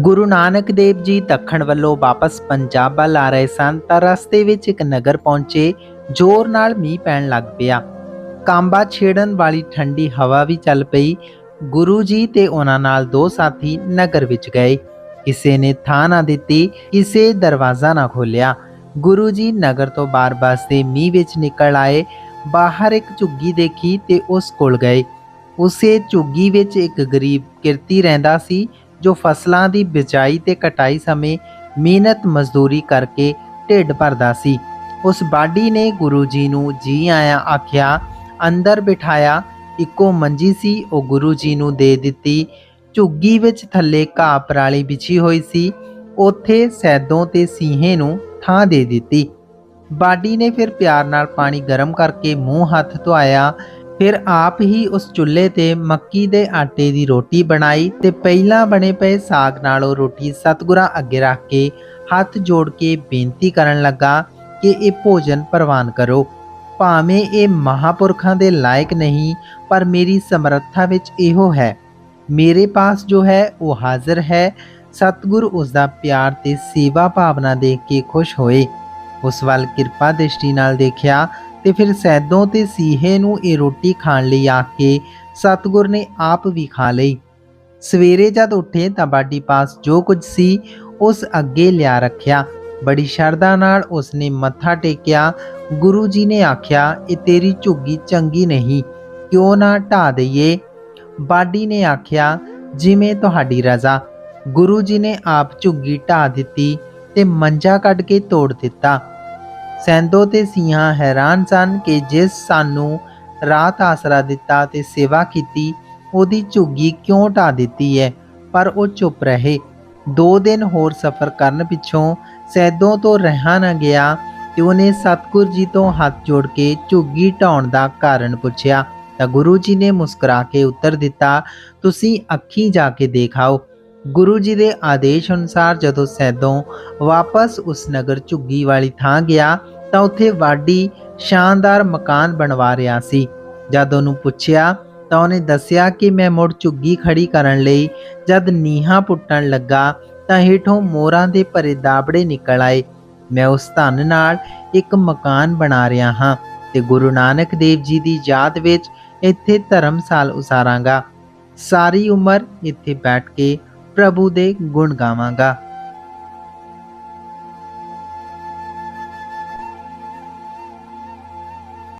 ਗੁਰੂ ਨਾਨਕ ਦੇਵ ਜੀ ਦੱਖਣ ਵੱਲੋਂ ਵਾਪਸ ਪੰਜਾਬ ਵੱਲ ਆ ਰਹੇ ਸਨ ਤਾਂ ਰਸਤੇ ਵਿੱਚ ਇੱਕ ਨਗਰ ਪਹੁੰਚੇ, ਜ਼ੋਰ ਨਾਲ ਮੀਂਹ ਪੈਣ ਲੱਗ ਪਿਆ। ਕਾਂਬਾ ਛੇੜਨ ਵਾਲੀ ਠੰਡੀ ਹਵਾ ਵੀ ਚੱਲ ਪਈ। ਗੁਰੂ ਜੀ ਤੇ ਉਹਨਾਂ ਨਾਲ ਦੋ ਸਾਥੀ ਨਗਰ ਵਿੱਚ ਗਏ। ਕਿਸੇ ਨੇ ਥਾਂ ਨਾ ਦਿੱਤੀ, ਕਿਸੇ ਦਰਵਾਜ਼ਾ ਨਾ ਖੋਲਿਆ ਗੁਰੂ ਜੀ ਨਗਰ ਤੋਂ ਬਾਹਰ ਬਸਦੇ ਮੀਂਹ ਵਿੱਚ ਨਿਕਲ ਆਏ। ਬਾਹਰ ਇੱਕ ਝੁੱਗੀ ਦੇਖੀ ਤੇ ਉਸ ਕੋਲ ਗਏ। ਉਸੇ ਝੁੱਗੀ ਵਿੱਚ ਇੱਕ ਗਰੀਬ ਕਿਰਤੀ ਰਹਿੰਦਾ ਸੀ। ਜੋ ਫਸਲਾਂ ਦੀ ਬਿਜਾਈ ਤੇ ਕਟਾਈ ਸਮੇਂ ਮਿਹਨਤ ਮਜ਼ਦੂਰੀ ਕਰਕੇ ਢਿੱਡ ਭਰਦਾ ਸੀ। ਉਸ ਬਾਡੀ ਨੇ ਗੁਰੂ ਜੀ ਨੂੰ ਜੀ ਆਇਆ ਆਖਿਆ, ਅੰਦਰ ਬਿਠਾਇਆ, ਇੱਕੋ ਮੰਜੀ ਸੀ, ਉਹ ਗੁਰੂ ਜੀ ਨੂੰ ਦੇ ਦਿੱਤੀ। ਝੁੱਗੀ ਵਿੱਚ ਥੱਲੇ ਘਾਹ ਪਰਾਲੀ ਵਿਛੀ ਹੋਈ ਸੀ, ਉੱਥੇ ਸੈਦੋਂ ਤੇ ਸੀਹੇ ਨੂੰ ਥਾਂ ਦੇ ਦਿੱਤੀ। ਬਾਡੀ ਨੇ ਫਿਰ ਪਿਆਰ ਨਾਲ ਪਾਣੀ ਗਰਮ ਕਰਕੇ ਮੂੰਹ ਹੱਥ ਧੋਇਆ ਫਿਰ ਆਪ ਹੀ ਉਸ ਚੁੱਲ੍ਹੇ ਤੇ ਮੱਕੀ ਦੇ ਆਟੇ ਦੀ ਰੋਟੀ ਬਣਾਈ ਤੇ ਪਹਿਲਾਂ ਬਣੇ ਪਏ ਸਾਗ ਨਾਲ ਉਹ ਰੋਟੀ ਸਤਿਗੁਰਾਂ ਅੱਗੇ ਰੱਖ ਕੇ ਹੱਥ ਜੋੜ ਕੇ ਬੇਨਤੀ ਕਰਨ ਲੱਗਾ ਕਿ ਇਹ ਭੋਜਨ ਪ੍ਰਵਾਨ ਕਰੋ। ਭਾਵੇਂ ਇਹ ਮਹਾਪੁਰਖਾਂ ਦੇ ਲਾਇਕ ਨਹੀਂ, ਪਰ ਮੇਰੀ ਸਮਰੱਥਾ ਵਿੱਚ ਇਹੋ ਹੈ। ਮੇਰੇ ਪਾਸ ਜੋ ਹੈ, ਉਹ ਹਾਜ਼ਰ ਹੈ। ਸਤਿਗੁਰ ਉਸ ਦਾ ਪਿਆਰ ਤੇ ਸੇਵਾ ਭਾਵਨਾ ਦੇਖ ਕੇ ਖੁਸ਼ ਹੋਏ। ਉਸ ਵੱਲ ਕਿਰਪਾ ਦ੍ਰਿਸ਼ਟੀ ਨਾਲ ਦੇਖਿਆ ਤੇ ਫਿਰ ਸੈਦੋਂ ਤੇ ਸੀਹੇ ਨੂੰ ਇਹ ਰੋਟੀ ਖਾਣ ਲਈ ਆਖ ਕੇ ਸਤਿਗੁਰ ਨੇ ਆਪ ਵੀ ਖਾ ਲਈ। ਸਵੇਰੇ ਜਦ ਉੱਠੇ ਤਾਂ ਬਾਡੀ ਪਾਸ ਜੋ ਕੁਝ ਸੀ ਉਸ ਅੱਗੇ ਲਿਆ ਰੱਖਿਆ। ਬੜੀ ਸ਼ਰਧਾ ਨਾਲ ਉਸਨੇ ਮੱਥਾ ਟੇਕਿਆ। ਗੁਰੂ ਜੀ ਨੇ ਆਖਿਆ, ਇਹ ਤੇਰੀ ਝੁੱਗੀ ਚੰਗੀ ਨਹੀਂ, ਕਿਉਂ ਨਾ ਢਾ ਦਈਏ? ਬਾਡੀ ਨੇ ਆਖਿਆ, ਜਿਵੇਂ ਤੁਹਾਡੀ ਰਜ਼ਾ। ਗੁਰੂ ਜੀ ਨੇ ਆਪ ਝੁੱਗੀ ਢਾ ਦਿੱਤੀ ਤੇ ਮੰਜਾ ਕੱਢ ਕੇ ਤੋੜ ਦਿੱਤਾ। ਸੈਂਦੋ ਤੇ ਸੀਹਾਂ ਹੈਰਾਨ ਸਨ ਕਿ ਜਿਸ ਸਾਨੂੰ ਰਾਤ ਆਸਰਾ ਦਿੱਤਾ ਤੇ ਸੇਵਾ ਕੀਤੀ, ਉਹਦੀ ਝੁੱਗੀ ਕਿਉਂ ਢਾ ਦਿੱਤੀ ਹੈ? ਪਰ ਉਹ ਚੁੱਪ ਰਹੇ। ਦੋ ਦਿਨ ਹੋਰ ਸਫ਼ਰ ਕਰਨ ਪਿੱਛੋਂ ਸੈਦੋਂ ਤੋਂ ਰਹਾ ਨਾ ਗਿਆ ਤੇ ਉਹਨੇ ਸਤਗੁਰ ਜੀ ਤੋਂ ਹੱਥ ਜੋੜ ਕੇ ਝੁੱਗੀ ਢਾਉਣ ਦਾ ਕਾਰਨ ਪੁੱਛਿਆ। ਤਾਂ ਗੁਰੂ ਜੀ ਨੇ ਮੁਸਕਰਾ ਕੇ ਉੱਤਰ ਦਿੱਤਾ, ਤੁਸੀਂ ਅੱਖੀ ਜਾ ਕੇ ਦੇਖਾਓ। ਗੁਰੂ ਜੀ ਦੇ ਆਦੇਸ਼ ਅਨੁਸਾਰ ਜਦੋਂ ਸੈਦੋਂ ਵਾਪਸ ਉਸ ਨਗਰ ਝੁੱਗੀ ਵਾਲੀ ਥਾਂ ਗਿਆ ਤਾਂ ਉੱਥੇ ਵਾਡੀ ਸ਼ਾਨਦਾਰ ਮਕਾਨ ਬਣਵਾ ਰਿਹਾ ਸੀ। ਜਦ ਉਹਨੂੰ ਪੁੱਛਿਆ ਤਾਂ ਉਹਨੇ ਦੱਸਿਆ ਕਿ ਮੈਂ ਮੁੜ ਝੁੱਗੀ ਖੜੀ ਕਰਨ ਲਈ ਜਦ ਨੀਹਾਂ ਪੁੱਟਣ ਲੱਗਾ ਤਾਂ ਹੇਠੋਂ ਮੋਰਾਂ ਦੇ ਭਰੇ ਦਾਬੜੇ ਨਿਕਲ ਆਏ। ਮੈਂ ਉਸ ਧਨ ਨਾਲ ਇੱਕ ਮਕਾਨ ਬਣਾ ਰਿਹਾ ਹਾਂ ਤੇ ਗੁਰੂ ਨਾਨਕ ਦੇਵ ਜੀ ਦੀ ਯਾਦ ਵਿੱਚ ਇੱਥੇ ਧਰਮਸਾਲ ਉਸਾਰਾਂਗਾ। ਸਾਰੀ ਉਮਰ ਇੱਥੇ ਬੈਠ ਕੇ ਪ੍ਰਭੂ ਦੇ ਗੁਣ ਗਾਵਾਂਗਾ।